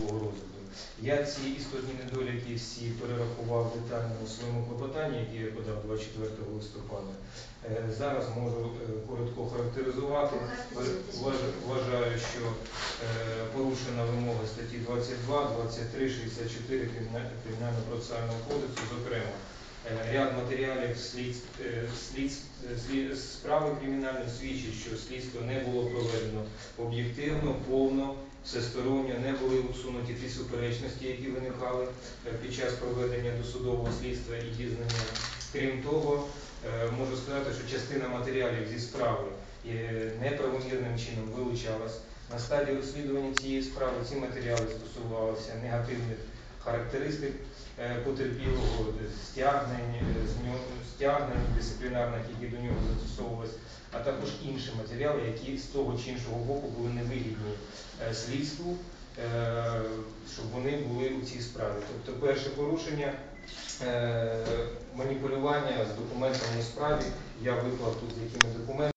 досудового розгляду. Я ці істотні недоліки всі перерахував детально у своєму клопотанні, яке я подав 24 листопада. Е, Зараз можу е, коротко характеризувати. Вважаю, що е, порушена вимога статті 22, 23, 64 Криміна- Кримінально-процесуального кодексу, зокрема, ряд матеріалів слідств, слідств, е, слід- справи кримінальної свідчить, що слідство не було проведено об'єктивно, повно, всесторонньо, не були усунуті ті суперечності, які виникали е, під час проведення досудового слідства і дізнання. Крім того, е, можу сказати, що частина матеріалів зі справи неправомірним чином вилучалась. На стадії розслідування цієї справи ці матеріали стосувалися негативних характеристик е, потерпілого, стягнень, стягнень дисциплінарних, які до нього застосовувалися, а також інші матеріали, які з того чи іншого боку були невигідні е, слідству, е, щоб вони були у цій справі. Тобто перше порушення е, маніпулювання з документами у справі, я виклав тут з якими документами.